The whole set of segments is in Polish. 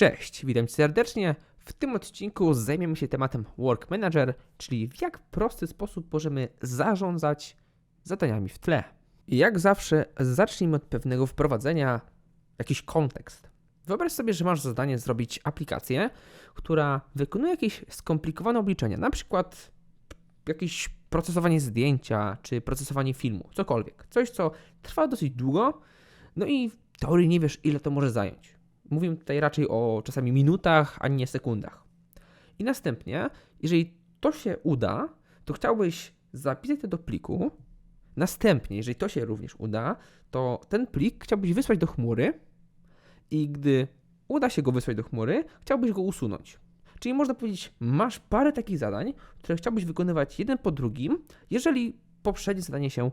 Cześć, witam Cię serdecznie. W tym odcinku zajmiemy się tematem Work Manager, czyli w jak prosty sposób możemy zarządzać zadaniami w tle. I jak zawsze zacznijmy od pewnego wprowadzenia, jakiś kontekst. Wyobraź sobie, że masz zadanie zrobić aplikację, która wykonuje jakieś skomplikowane obliczenia, na przykład jakieś procesowanie zdjęcia, czy procesowanie filmu, cokolwiek. Coś, co trwa dosyć długo, no i w teorii nie wiesz, ile to może zająć. Mówimy tutaj raczej o czasami minutach, a nie sekundach. I następnie, jeżeli to się uda, to chciałbyś zapisać to do pliku. Następnie, jeżeli to się również uda, to ten plik chciałbyś wysłać do chmury i gdy uda się go wysłać do chmury, chciałbyś go usunąć. Czyli można powiedzieć, masz parę takich zadań, które chciałbyś wykonywać jeden po drugim, jeżeli poprzednie zadanie się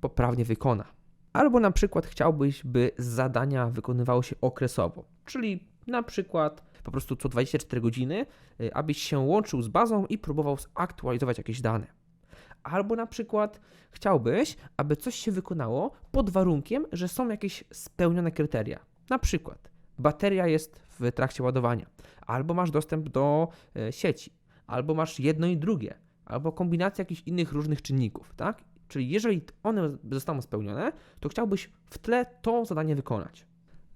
poprawnie wykona. Albo na przykład chciałbyś, by zadania wykonywały się okresowo, czyli na przykład po prostu co 24 godziny, y, abyś się łączył z bazą i próbował zaktualizować jakieś dane. Albo na przykład chciałbyś, aby coś się wykonało pod warunkiem, że są jakieś spełnione kryteria. Na przykład bateria jest w trakcie ładowania, albo masz dostęp do e, sieci, albo masz jedno i drugie, albo kombinacja jakichś innych różnych czynników, tak? Czyli jeżeli one zostaną spełnione, to chciałbyś w tle to zadanie wykonać.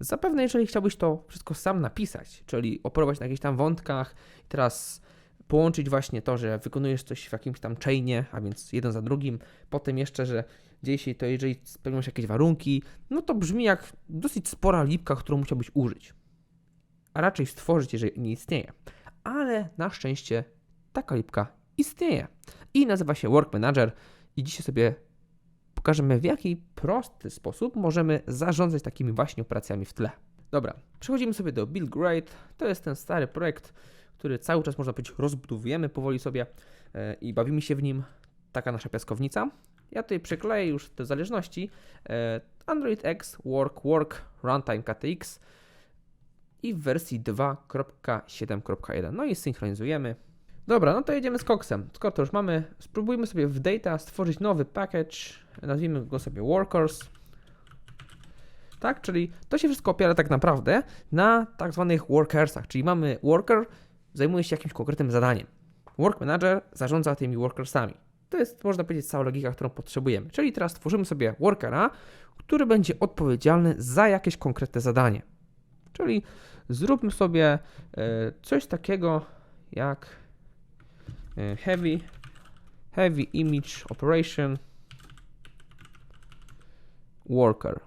Zapewne, jeżeli chciałbyś to wszystko sam napisać, czyli operować na jakichś tam wątkach i teraz połączyć właśnie to, że wykonujesz coś w jakimś tam chainie, a więc jeden za drugim, potem jeszcze, że dzieje się to, jeżeli spełnią się jakieś warunki, no to brzmi jak dosyć spora lipka, którą musiałbyś użyć. A raczej stworzyć, jeżeli nie istnieje. Ale na szczęście taka lipka istnieje i nazywa się Work Manager i dzisiaj sobie pokażemy, w jaki prosty sposób możemy zarządzać takimi właśnie operacjami w tle. Dobra, przechodzimy sobie do Build Grade. To jest ten stary projekt, który cały czas można powiedzieć rozbudowujemy powoli sobie e, i bawimy się w nim. Taka nasza piaskownica. Ja tutaj przykleję już te zależności. E, Android X, Work, Work, Runtime KTX i w wersji 2.7.1. No i synchronizujemy. Dobra, no to jedziemy z koksem. Skoro to już mamy, spróbujmy sobie w data stworzyć nowy package, nazwijmy go sobie workers. Tak, czyli to się wszystko opiera tak naprawdę na tak zwanych workersach, czyli mamy worker, zajmuje się jakimś konkretnym zadaniem. Work manager zarządza tymi workersami. To jest, można powiedzieć, cała logika, którą potrzebujemy. Czyli teraz tworzymy sobie workera, który będzie odpowiedzialny za jakieś konkretne zadanie. Czyli zróbmy sobie e, coś takiego jak heavy, heavy image operation worker.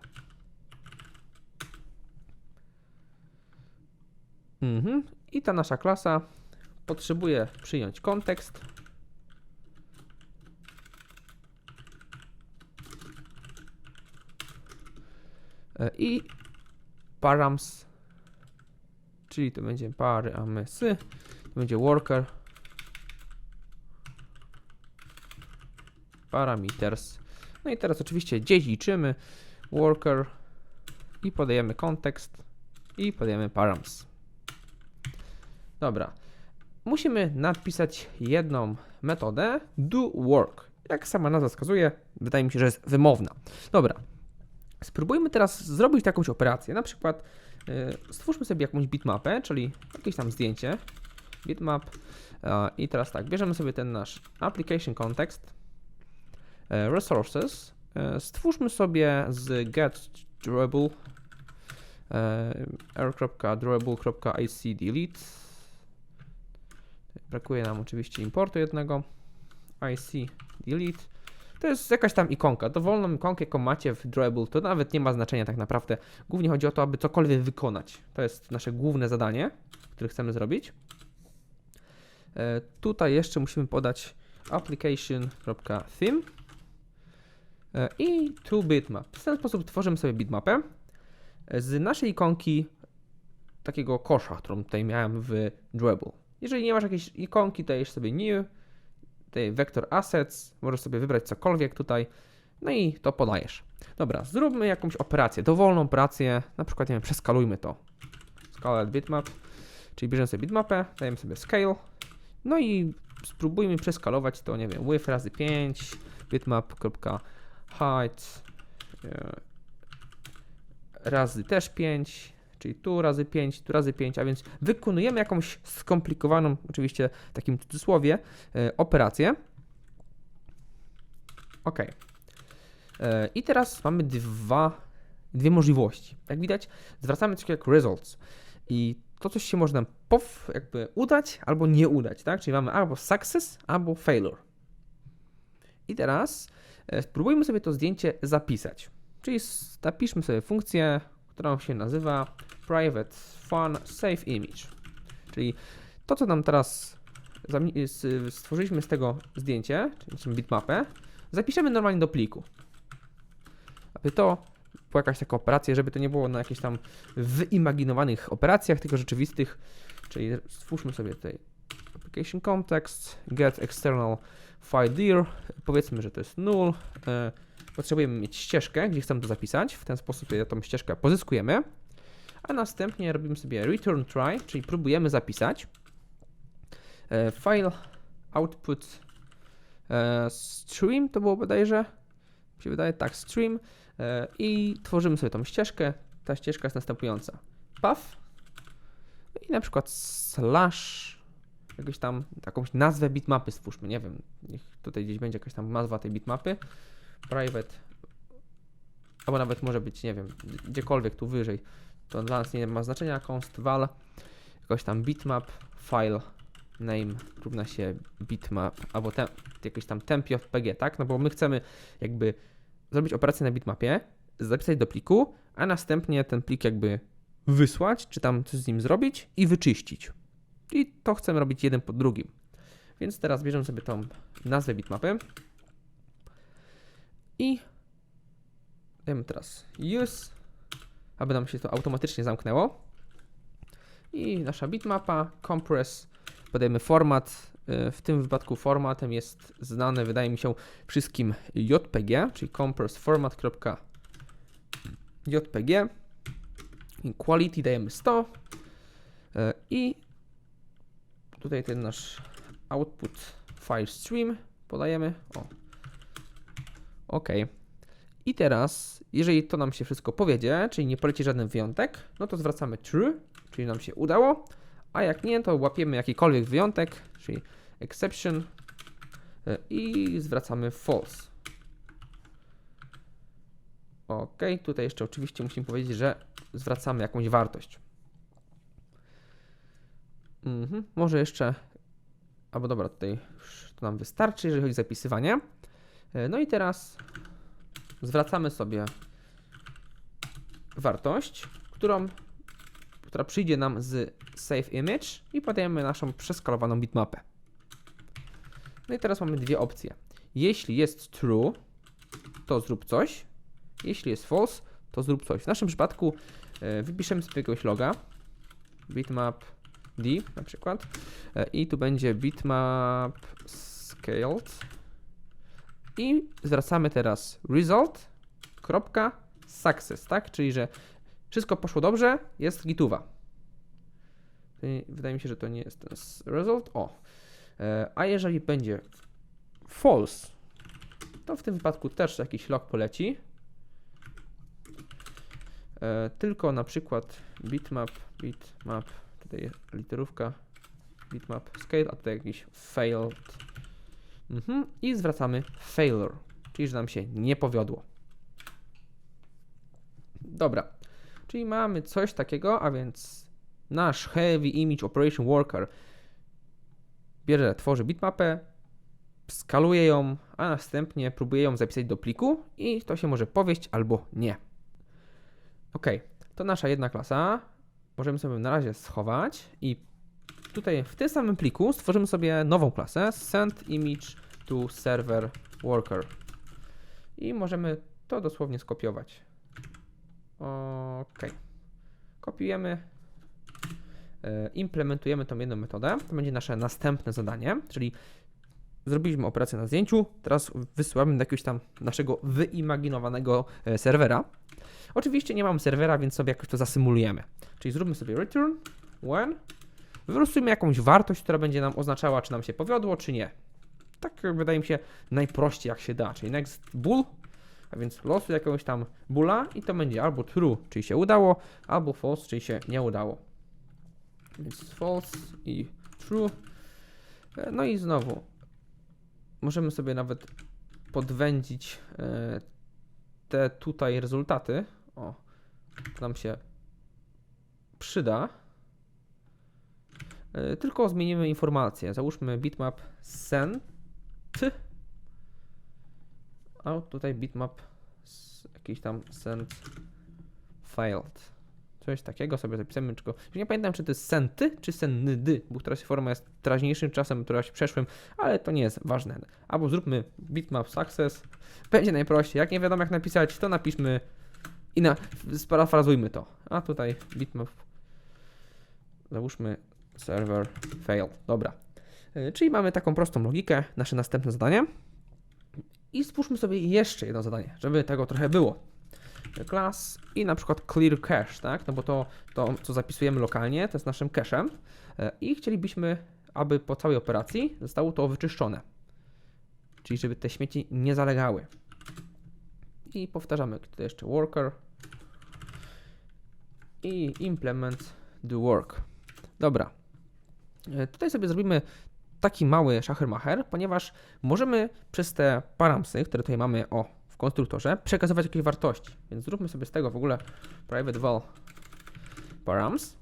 Mhm. I ta nasza klasa potrzebuje przyjąć kontekst. E, I params, czyli to będzie pary amesy, to będzie worker parameters. No i teraz oczywiście dziedziczymy worker i podajemy kontekst i podajemy params. Dobra. Musimy napisać jedną metodę do work. Jak sama nazwa wskazuje, wydaje mi się, że jest wymowna. Dobra. Spróbujmy teraz zrobić jakąś operację. Na przykład yy, stwórzmy sobie jakąś bitmapę, czyli jakieś tam zdjęcie. Bitmap. I teraz tak, bierzemy sobie ten nasz application context, resources. Yy, stwórzmy sobie z get durable r.durable.ic delete Brakuje nam oczywiście importu jednego. IC delete. To jest jakaś tam ikonka. Dowolną ikonkę, jaką macie w Drawable, to nawet nie ma znaczenia tak naprawdę. Głównie chodzi o to, aby cokolwiek wykonać. To jest nasze główne zadanie, które chcemy zrobić. E, tutaj jeszcze musimy podać application.theme e, i to bitmap. W ten sposób tworzymy sobie bitmapę z naszej ikonki takiego kosza, którą tutaj miałem w Drawable. Jeżeli nie masz jakiejś ikonki, dajesz sobie new, tutaj vector assets, możesz sobie wybrać cokolwiek tutaj, no i to podajesz. Dobra, zróbmy jakąś operację, dowolną operację, na przykład, nie wiem, przeskalujmy to. Scale bitmap, czyli bierzemy sobie bitmapę, dajemy sobie scale, no i spróbujmy przeskalować to, nie wiem, width razy 5, bitmap.height e, razy też 5, czyli tu razy 5, tu razy 5, a więc wykonujemy jakąś skomplikowaną, oczywiście w takim cudzysłowie, e, operację. Ok. E, I teraz mamy dwa, dwie możliwości. Jak widać, zwracamy coś jak results. I to coś się można pow, jakby udać albo nie udać, tak? Czyli mamy albo success, albo failure. I teraz spróbujmy sobie to zdjęcie zapisać. Czyli napiszmy sobie funkcję, która się nazywa private fun save image. Czyli to, co nam teraz stworzyliśmy z tego zdjęcie, czyli bitmapę, zapiszemy normalnie do pliku. Aby to była jakaś taka operacja, żeby to nie było na jakichś tam wyimaginowanych operacjach, tylko rzeczywistych. Czyli stwórzmy sobie tutaj application context, get external file dir, powiedzmy, że to jest null. E, potrzebujemy mieć ścieżkę, gdzie chcemy to zapisać. W ten sposób tą ścieżkę pozyskujemy. A następnie robimy sobie return try, czyli próbujemy zapisać e, file output e, stream, to było bodajże, mi się wydaje, tak, stream i tworzymy sobie tą ścieżkę. Ta ścieżka jest następująca. Path i na przykład slash jakąś tam jakąś nazwę bitmapy stwórzmy, nie wiem, niech tutaj gdzieś będzie jakaś tam nazwa tej bitmapy, private, albo nawet może być, nie wiem, gdziekolwiek tu wyżej, to dla nas nie ma znaczenia, const val, jakoś tam bitmap, file, name, równa się bitmap, albo tem, jakiś tam JPG, tak, no bo my chcemy jakby zrobić operację na bitmapie, zapisać do pliku, a następnie ten plik jakby wysłać, czy tam coś z nim zrobić i wyczyścić. I to chcemy robić jeden po drugim. Więc teraz bierzemy sobie tą nazwę bitmapy i dajemy teraz use, aby nam się to automatycznie zamknęło. I nasza bitmapa, compress, podajemy format. y, W tym wypadku formatem jest znane, wydaje mi się, wszystkim JPG, czyli compress format.jpg. I quality dajemy 100 y, i tutaj ten nasz output file stream podajemy. O. OK. I teraz, jeżeli to nam się wszystko powiedzie, czyli nie poleci żaden wyjątek, no to zwracamy true, czyli nam się udało, a jak nie, to łapiemy jakikolwiek wyjątek, czyli exception y, i zwracamy false. OK, tutaj jeszcze oczywiście musimy powiedzieć, że zwracamy jakąś wartość. Mhm. Może jeszcze, albo dobra, tutaj to nam wystarczy, jeżeli chodzi o zapisywanie. E, No i teraz zwracamy sobie wartość, którą, która przyjdzie nam z save image i podajemy naszą przeskalowaną bitmapę. No i teraz mamy dwie opcje. Jeśli jest true, to zrób coś. Jeśli jest false, to zrób coś. W naszym przypadku e, wypiszemy sobie jakiegoś loga, bitmap d na przykład e, i tu będzie bitmap scaled i zwracamy teraz result, kropka, success, tak? Czyli, że wszystko poszło dobrze, jest gituwa. Wydaje mi się, że to nie jest ten result. O. E, A jeżeli będzie false, to w tym wypadku też jakiś log poleci. E, Tylko na przykład bitmap, bitmap, tutaj literówka, bitmap scale, a tutaj jakiś failed. Mhm. I zwracamy failure, czyli że nam się nie powiodło. Dobra, czyli mamy coś takiego, a więc nasz Heavy Image Operation Worker bierze, tworzy bitmapę, skaluje ją, a następnie próbuje ją zapisać do pliku i to się może powieść albo nie. Ok, to nasza jedna klasa. Możemy sobie na razie schować i tutaj w tym samym pliku stworzymy sobie nową klasę send image to server worker i możemy to dosłownie skopiować. Ok. Kopiujemy, e, implementujemy tą jedną metodę. To będzie nasze następne zadanie, czyli zrobiliśmy operację na zdjęciu, teraz wysyłamy do jakiegoś tam naszego wyimaginowanego e, serwera. Oczywiście nie mam serwera, więc sobie jakoś to zasymulujemy. Czyli zróbmy sobie return when, wylosujmy jakąś wartość, która będzie nam oznaczała, czy nam się powiodło, czy nie. Tak wydaje mi się najprościej jak się da, czyli next bool a więc losuj jakiegoś tam bula i to będzie albo true, czyli się udało, albo false, czyli się nie udało. Więc false i true. E, No i znowu możemy sobie nawet podwędzić e, te tutaj rezultaty. O, to nam się przyda. E, Tylko zmienimy informację. Załóżmy bitmap send, a tutaj bitmap jakiś tam send failed. Coś takiego sobie zapisamy. Tylko nie pamiętam, czy to jest senty, czy sendy, bo się forma jest teraźniejszym czasem, się przeszłym, ale to nie jest ważne. Albo zróbmy bitmap success. Będzie najprościej. Jak nie wiadomo, jak napisać, to napiszmy i na, sparafrazujmy to. A tutaj bitmap. Załóżmy server fail. Dobra. Y, Czyli mamy taką prostą logikę, nasze następne zadanie. I stwórzmy sobie jeszcze jedno zadanie, żeby tego trochę było. Class i na przykład clear cache, tak? No bo to, to co zapisujemy lokalnie, to jest naszym cache'em. Y, I chcielibyśmy, aby po całej operacji zostało to wyczyszczone. Czyli żeby te śmieci nie zalegały. I powtarzamy tutaj jeszcze worker i implement do work. Dobra. E, Tutaj sobie zrobimy taki mały szachermacher, ponieważ możemy przez te paramsy, które tutaj mamy o, w konstruktorze, przekazywać jakieś wartości. Więc zróbmy sobie z tego w ogóle private val params.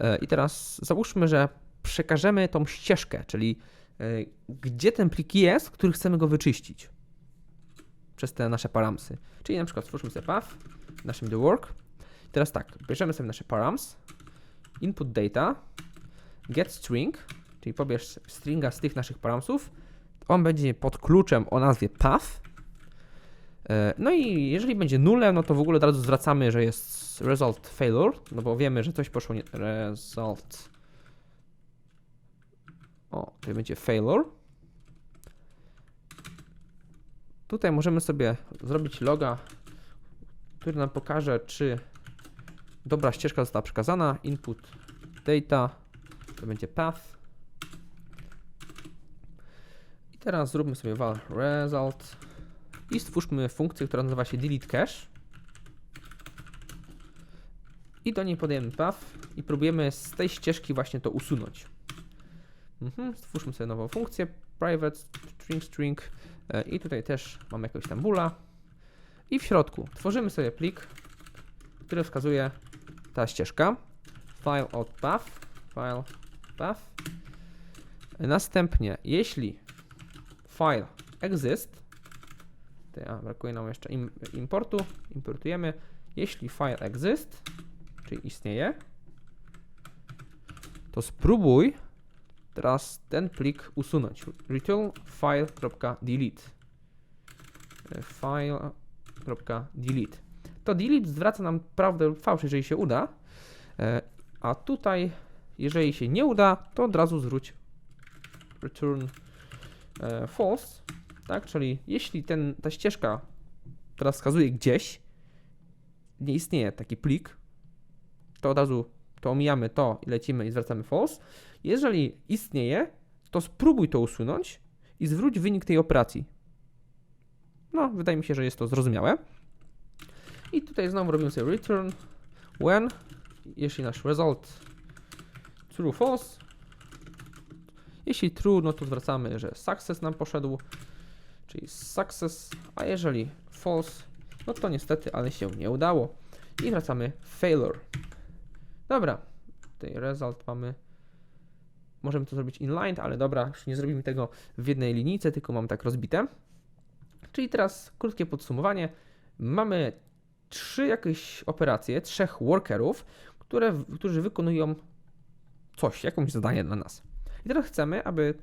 E, I teraz załóżmy, że przekażemy tą ścieżkę, czyli e, gdzie ten plik jest, który chcemy go wyczyścić przez te nasze paramsy. Czyli na przykład stwórzmy sobie path w naszym do work. Teraz tak, bierzemy sobie nasze params, input data, get string, czyli pobierz stringa z tych naszych paramsów. On będzie pod kluczem o nazwie path. E, No i jeżeli będzie nulle, no to w ogóle od razu zwracamy, że jest result failure, no bo wiemy, że coś poszło nie... result o, tutaj będzie failure. Tutaj możemy sobie zrobić loga, który nam pokaże, czy dobra ścieżka została przekazana. Input data to będzie path. I teraz zróbmy sobie val result i stwórzmy funkcję, która nazywa się delete cache. I do niej podajemy path i próbujemy z tej ścieżki właśnie to usunąć. Mhm, stwórzmy sobie nową funkcję private string string e, i tutaj też mamy jakiegoś tam bula i w środku tworzymy sobie plik, który wskazuje ta ścieżka file od path file path następnie jeśli file exist a, brakuje nam jeszcze im, importu importujemy jeśli file exist czyli istnieje to spróbuj teraz ten plik usunąć. Return file.delete. E, File.delete. To delete zwraca nam prawdę lub fałsz, jeżeli się uda. E, A tutaj, jeżeli się nie uda, to od razu zwróć return e, false. Tak, czyli jeśli ten, ta ścieżka teraz wskazuje gdzieś, nie istnieje taki plik, to od razu to omijamy to i lecimy i zwracamy false. Jeżeli istnieje, to spróbuj to usunąć i zwróć wynik tej operacji. No, wydaje mi się, że jest to zrozumiałe. I tutaj znowu robimy sobie return when, jeśli nasz result true, false. Jeśli true, no to zwracamy, że success nam poszedł, czyli success, a jeżeli false, no to niestety, ale się nie udało. I wracamy failure. Dobra, tutaj result mamy Możemy to zrobić inline, ale dobra, już nie zrobimy tego w jednej linijce, tylko mam tak rozbite. Czyli teraz krótkie podsumowanie. Mamy trzy jakieś operacje, trzech workerów, które, którzy wykonują coś, jakieś zadanie dla nas. I teraz chcemy, aby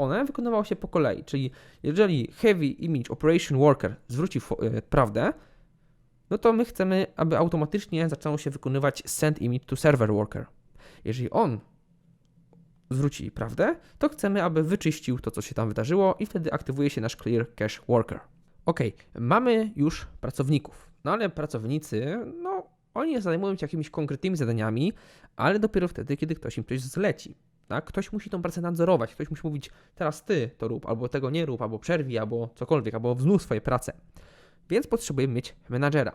one wykonywały się po kolei, czyli jeżeli Heavy Image Operation Worker zwróci fo- e, prawdę, no to my chcemy, aby automatycznie zaczęło się wykonywać Send Image to Server Worker. Jeżeli on zwróci prawdę, to chcemy, aby wyczyścił to, co się tam wydarzyło i wtedy aktywuje się nasz Clear Cache Worker. Ok, mamy już pracowników, no ale pracownicy, no oni zajmują się jakimiś konkretnymi zadaniami, ale dopiero wtedy, kiedy ktoś im coś zleci. Tak? Ktoś musi tą pracę nadzorować, ktoś musi mówić, teraz ty to rób, albo tego nie rób, albo przerwij, albo cokolwiek, albo wznów swoje prace. więc potrzebujemy mieć menadżera.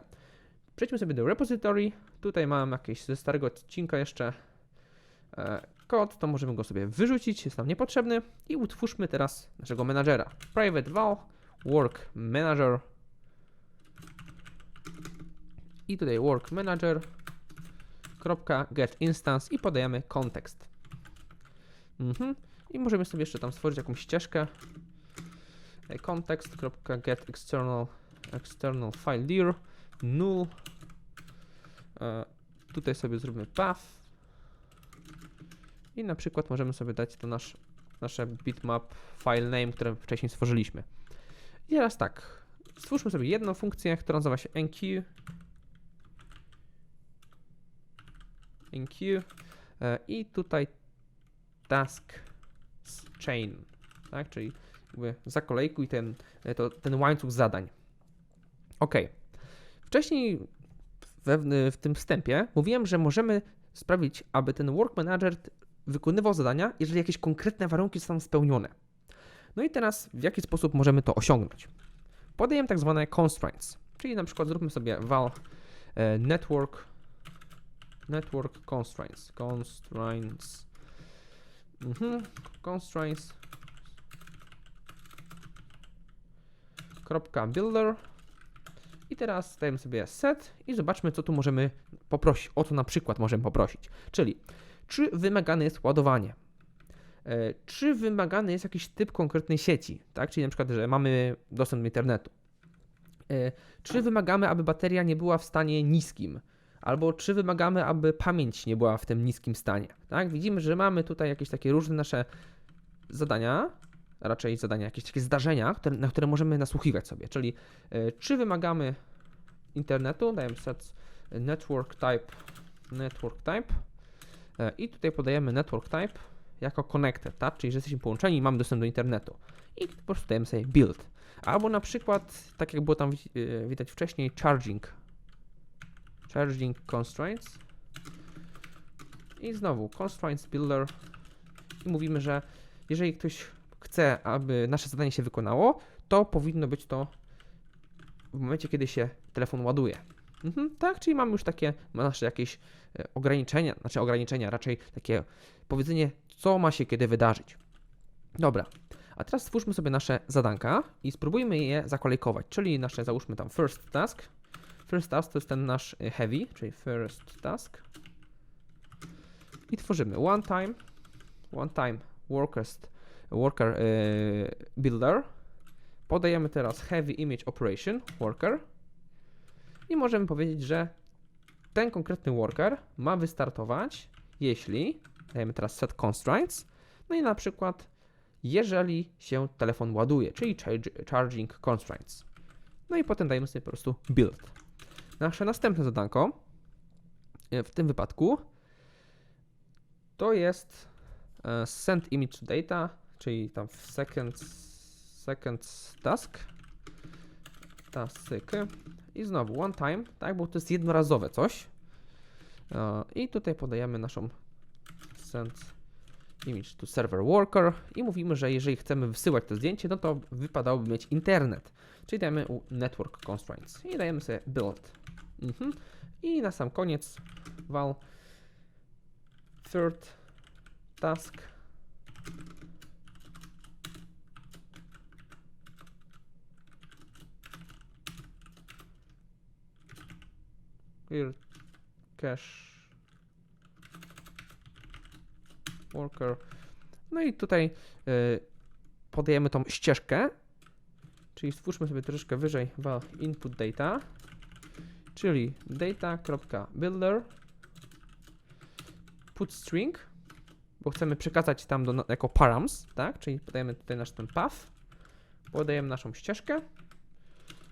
Przejdźmy sobie do repository. Tutaj mam jakieś ze starego odcinka jeszcze e, kod, to możemy go sobie wyrzucić, jest nam niepotrzebny i utwórzmy teraz naszego menadżera. Private val work manager i tutaj work manager get instance i podajemy kontekst. Mhm. I możemy sobie jeszcze tam stworzyć jakąś ścieżkę. E, Context.get external external file dir null. E, tutaj sobie zrobimy path. I na przykład możemy sobie dać to nasz, nasze bitmap file name, które wcześniej stworzyliśmy. I teraz tak. Stwórzmy sobie jedną funkcję, która nazywa się enqueue. enqueue e, i tutaj task chain, tak? Czyli jakby zakolejkuj ten, e, to, ten łańcuch zadań. Ok. Wcześniej we, w tym wstępie mówiłem, że możemy sprawić, aby ten work manager wykonywał zadania, jeżeli jakieś konkretne warunki są spełnione. No i teraz w jaki sposób możemy to osiągnąć? Podajemy tak zwane constraints, czyli na przykład zróbmy sobie val e, network network constraints constraints mhm. constraints. Kropka builder. I teraz dajemy sobie set i zobaczmy co tu możemy poprosić, o co na przykład możemy poprosić, czyli czy wymagane jest ładowanie, e, czy wymagany jest jakiś typ konkretnej sieci, tak? Czyli na przykład, że mamy dostęp do internetu. E, czy wymagamy, aby bateria nie była w stanie niskim, albo czy wymagamy, aby pamięć nie była w tym niskim stanie. Tak? Widzimy, że mamy tutaj jakieś takie różne nasze zadania, raczej zadania, jakieś takie zdarzenia, które, na które możemy nasłuchiwać sobie, czyli y, czy wymagamy internetu, dajemy set network type, network type y, i tutaj podajemy network type jako connected, tak? czyli że jesteśmy połączeni i mamy dostęp do internetu i po prostu dajemy sobie build. Albo na przykład, tak jak było tam y, widać wcześniej, charging charging constraints i znowu constraints builder i mówimy, że jeżeli ktoś chce, aby nasze zadanie się wykonało, to powinno być to w momencie, kiedy się telefon ładuje. Mhm, tak, czyli mamy już takie nasze jakieś e, ograniczenia, znaczy ograniczenia, raczej takie powiedzenie, co ma się kiedy wydarzyć. Dobra, a teraz stwórzmy sobie nasze zadanka i spróbujmy je zakolejkować, czyli nasze, załóżmy tam first task, First task to jest ten nasz y, heavy, czyli first task. I tworzymy one time, one time workers, worker yy, builder. Podajemy teraz heavy image operation worker. I możemy powiedzieć, że ten konkretny worker ma wystartować, jeśli dajemy teraz set constraints, no i na przykład jeżeli się telefon ładuje, czyli charging constraints. No i potem dajemy sobie po prostu build. Nasze następne zadanko e, w tym wypadku to jest e, send image data, czyli tam w second, second task, task i znowu one time, tak, bo to jest jednorazowe coś. E, I tutaj podajemy naszą send image to server worker i mówimy, że jeżeli chcemy wysyłać to zdjęcie, no to wypadałoby mieć internet, czyli dajemy network constraints i dajemy sobie build. Mhm. I na sam koniec val third task clear cache worker. No i tutaj y, podajemy tą ścieżkę, czyli stwórzmy sobie troszeczkę wyżej val input data czyli data.builder put string, bo chcemy przekazać tam do, jako params, tak? Czyli podajemy tutaj nasz ten path, podajemy naszą ścieżkę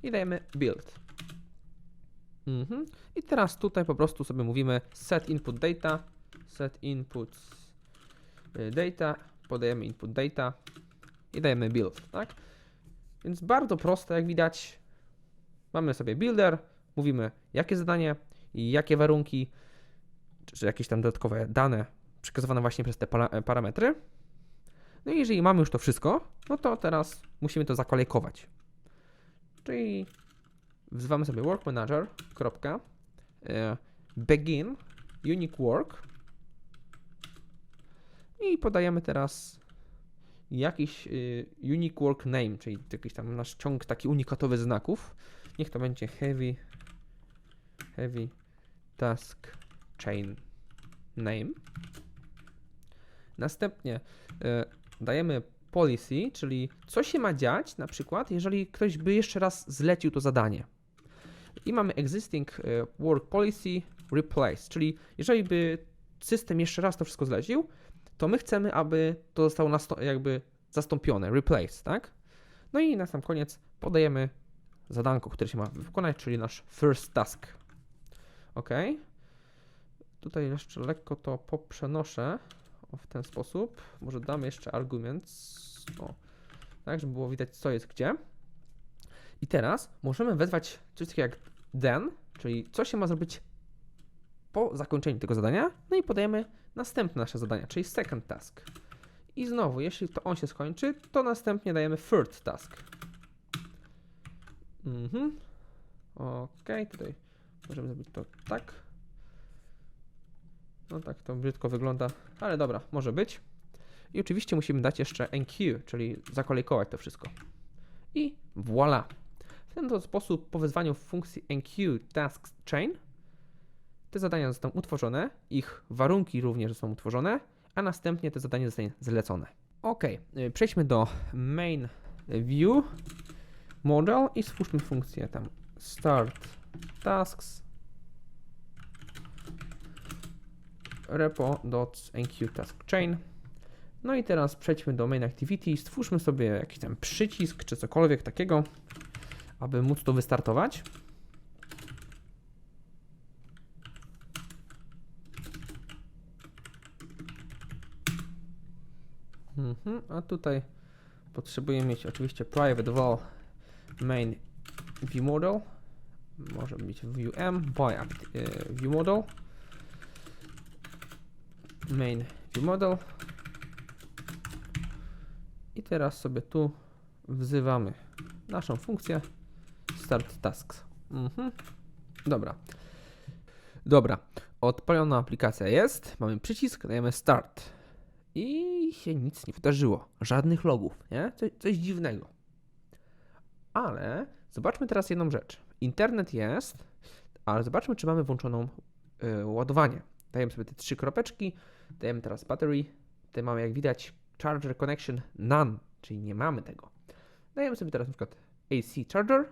i dajemy build. Mhm. I teraz tutaj po prostu sobie mówimy set input data, set input data, podajemy input data i dajemy build, tak? Więc bardzo proste, jak widać. Mamy sobie builder, mówimy jakie zadanie i jakie warunki, czy jakieś tam dodatkowe dane przekazywane właśnie przez te parametry. No i jeżeli mamy już to wszystko, no to teraz musimy to zakolejkować. Czyli wzywamy sobie work manager, kropka, e, begin unique work i podajemy teraz jakiś y, unique work name, czyli jakiś tam nasz ciąg taki unikatowy znaków. Niech to będzie heavy heavy task chain name. Następnie e, dajemy policy, czyli co się ma dziać, na przykład, jeżeli ktoś by jeszcze raz zlecił to zadanie. I mamy existing e, work policy replace, czyli jeżeli by system jeszcze raz to wszystko zlecił, to my chcemy, aby to zostało jakby zastąpione, replace, tak? No i na sam koniec podajemy zadanko, które się ma wykonać, czyli nasz first task. OK. Tutaj jeszcze lekko to poprzenoszę o, w ten sposób. Może damy jeszcze argument, o, tak, żeby było widać, co jest gdzie. I teraz możemy wezwać coś takiego jak then, czyli co się ma zrobić po zakończeniu tego zadania, no i podajemy następne nasze zadania, czyli second task. I znowu, jeśli to on się skończy, to następnie dajemy third task. Mhm. Ok, tutaj możemy zrobić to tak. No tak, to brzydko wygląda, ale dobra, może być. I oczywiście musimy dać jeszcze enqueue, czyli zakolejkować to wszystko. I voila! W ten sposób po wezwaniu funkcji enqueue task chain te zadania zostaną utworzone, ich warunki również zostaną utworzone, a następnie te zadanie zostanie zlecone. Ok, przejdźmy do main view model i stwórzmy funkcję tam start tasks repo.enqueueTaskChain. No i teraz przejdźmy do main activity, stwórzmy sobie jakiś tam przycisk czy cokolwiek takiego, aby móc to wystartować. Mhm, a tutaj potrzebujemy mieć oczywiście private val main view model. Może być view m by acti- e, view model main view model. I teraz sobie tu wzywamy naszą funkcję start tasks. Mhm. Dobra. Dobra. Odpalona aplikacja jest. Mamy przycisk, dajemy start. I się nic nie wydarzyło. Żadnych logów, nie? Coś, coś dziwnego. Ale zobaczmy teraz jedną rzecz. Internet jest, ale zobaczmy, czy mamy włączoną y, ładowanie. Dajemy sobie te trzy kropeczki, dajemy teraz battery. Tutaj mamy, jak widać, charger connection none, czyli nie mamy tego. Dajemy sobie teraz na przykład AC charger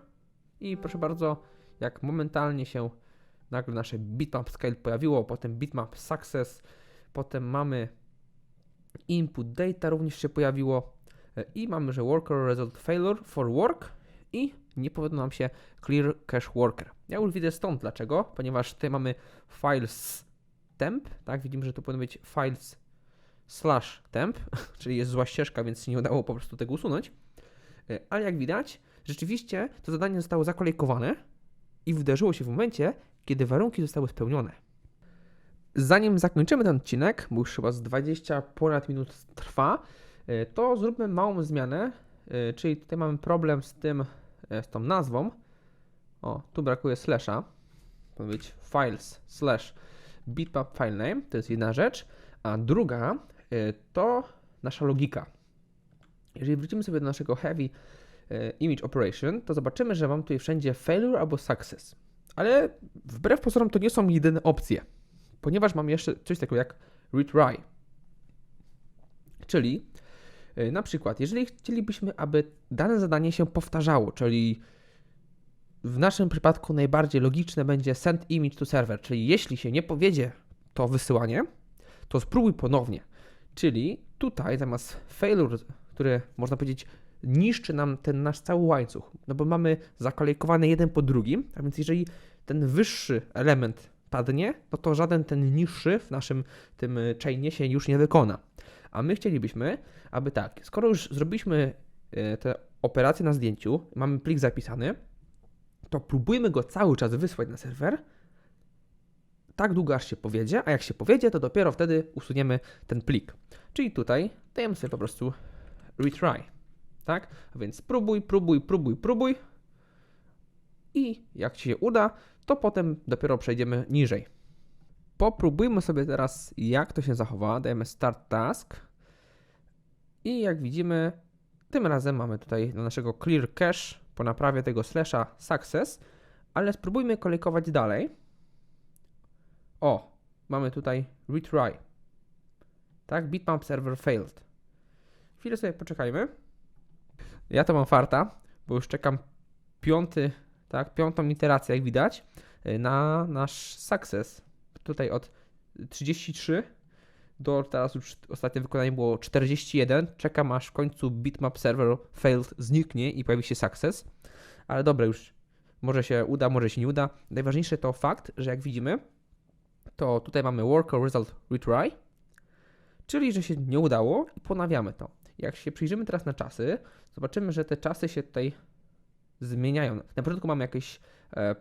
i proszę bardzo, jak momentalnie się nagle nasze bitmap scale pojawiło, potem bitmap success, potem mamy input data również się pojawiło e, i mamy, że worker result failure for work i nie powodło nam się clear cache worker. Ja już widzę stąd dlaczego, ponieważ tutaj mamy files temp, tak, widzimy, że to powinno być files slash temp, czyli jest zła ścieżka, więc nie udało po prostu tego usunąć. E, Ale jak widać, rzeczywiście to zadanie zostało zakolejkowane i wydarzyło się w momencie, kiedy warunki zostały spełnione. Zanim zakończymy ten odcinek, bo już chyba z 20 ponad minut trwa, e, to zróbmy małą zmianę, e, czyli tutaj mamy problem z tym, e, z tą nazwą. O, tu brakuje slasha. Powinno być files slash bitmap file name, to jest jedna rzecz, a druga to nasza logika. Jeżeli wrócimy sobie do naszego heavy image operation, to zobaczymy, że mam tutaj wszędzie failure albo success. Ale wbrew pozorom to nie są jedyne opcje ponieważ mam jeszcze coś takiego jak retry. Czyli yy, na przykład, jeżeli chcielibyśmy, aby dane zadanie się powtarzało, czyli w naszym przypadku najbardziej logiczne będzie send image to server, czyli jeśli się nie powiedzie to wysyłanie, to spróbuj ponownie. Czyli tutaj zamiast failure, które można powiedzieć niszczy nam ten nasz cały łańcuch, no bo mamy zakolejkowane jeden po drugim, a więc jeżeli ten wyższy element padnie, no to żaden ten niższy w naszym tym chainie się już nie wykona. A my chcielibyśmy, aby tak, skoro już zrobiliśmy e, te operacje na zdjęciu, mamy plik zapisany, to próbujmy go cały czas wysłać na serwer, tak długo aż się powiedzie, a jak się powiedzie, to dopiero wtedy usuniemy ten plik. Czyli tutaj dajemy sobie po prostu retry, tak? A więc próbuj, próbuj, próbuj, próbuj i jak Ci się uda, to potem dopiero przejdziemy niżej. Popróbujmy sobie teraz, jak to się zachowa. Dajemy Start Task. I jak widzimy, tym razem mamy tutaj do naszego Clear Cache po naprawie tego slasha Success, ale spróbujmy kolejkować dalej. O, mamy tutaj Retry. Tak, bitmap server failed. Chwilę sobie poczekajmy. Ja to mam farta, bo już czekam piąty, tak, piątą iterację, jak widać, na nasz success. Tutaj od 33 do teraz już ostatnie wykonanie było 41. Czekam aż w końcu bitmap server failed zniknie i pojawi się success. Ale dobra, już może się uda, może się nie uda. Najważniejsze to fakt, że jak widzimy, to tutaj mamy work or result retry, czyli że się nie udało i ponawiamy to. Jak się przyjrzymy teraz na czasy, zobaczymy, że te czasy się tutaj zmieniają. Na początku mamy jakieś e,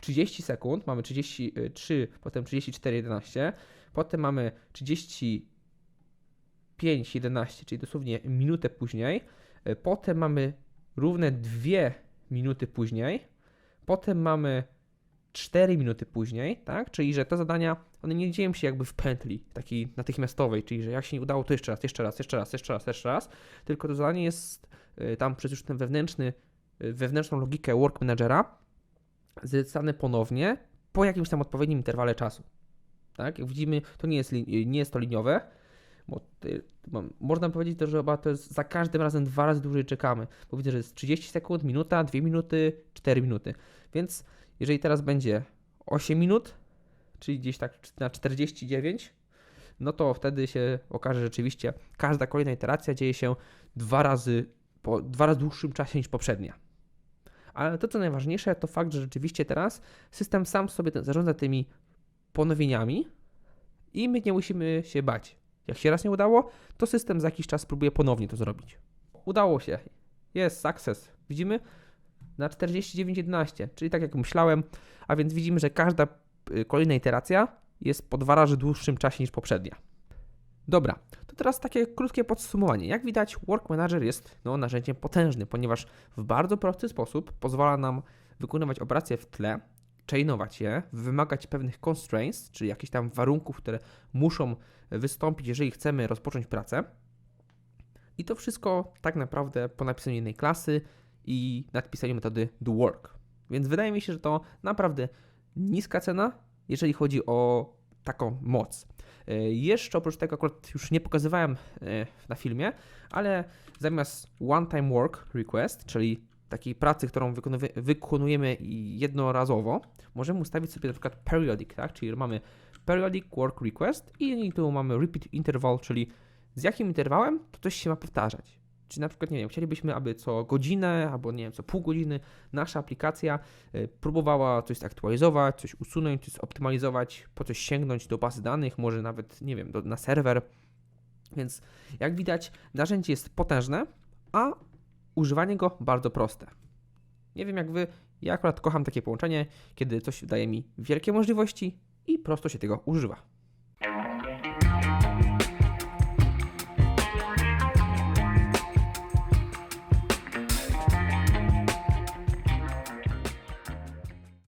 30 sekund, mamy 33, potem 34, 11, potem mamy 35, 11, czyli dosłownie minutę później, e, potem mamy równe 2 minuty później, potem mamy 4 minuty później, tak? Czyli, że te zadania, one nie dzieją się jakby w pętli takiej natychmiastowej, czyli, że jak się nie udało, to jeszcze raz, jeszcze raz, jeszcze raz, jeszcze raz, jeszcze raz, tylko to zadanie jest y, tam przez już ten wewnętrzny, y, wewnętrzną logikę work managera zlecane ponownie po jakimś tam odpowiednim interwale czasu. Tak? Jak widzimy, to nie jest, nie jest to liniowe, bo ty, mam- można powiedzieć też, że chyba to jest za każdym razem dwa razy dłużej czekamy, bo widzę, że jest 30 sekund, minuta, 2 minuty, 4 minuty. Więc jeżeli teraz będzie 8 minut, czyli gdzieś tak na 49, no to wtedy się okaże że rzeczywiście, każda kolejna iteracja dzieje się dwa razy, po dwa razy dłuższym czasie niż poprzednia. Ale to, co najważniejsze, to fakt, że rzeczywiście teraz system sam sobie zarządza tymi ponowieniami i my nie musimy się bać. Jak się raz nie udało, to system za jakiś czas próbuje ponownie to zrobić. Udało się. Jest success. Widzimy? Na 49.11, czyli tak jak myślałem, a więc widzimy, że każda y, kolejna iteracja jest po dwa razy dłuższym czasie niż poprzednia. Dobra, teraz takie krótkie podsumowanie. Jak widać, Work Manager jest no, narzędziem potężnym, ponieważ w bardzo prosty sposób pozwala nam wykonywać operacje w tle, chainować je, wymagać pewnych constraints, czyli jakichś tam warunków, które muszą wystąpić, jeżeli chcemy rozpocząć pracę. I to wszystko tak naprawdę po napisaniu jednej klasy i nadpisaniu metody do work. Więc wydaje mi się, że to naprawdę niska cena, jeżeli chodzi o taką moc. E, Jeszcze oprócz tego akurat już nie pokazywałem e, na filmie, ale zamiast one-time work request, czyli takiej pracy, którą wykonujemy jednorazowo, możemy ustawić sobie na przykład periodic, tak? Czyli mamy periodic work request i tu mamy repeat interval, czyli z jakim interwałem to coś się ma powtarzać. Czy na przykład, nie wiem, chcielibyśmy, aby co godzinę albo nie wiem, co pół godziny nasza aplikacja y, próbowała coś zaktualizować, coś usunąć, coś optymalizować, po coś sięgnąć do bazy danych, może nawet, nie wiem, do, na serwer. Więc jak widać, narzędzie jest potężne, a używanie go bardzo proste. Nie wiem jak wy, ja akurat kocham takie połączenie, kiedy coś daje mi wielkie możliwości i prosto się tego używa.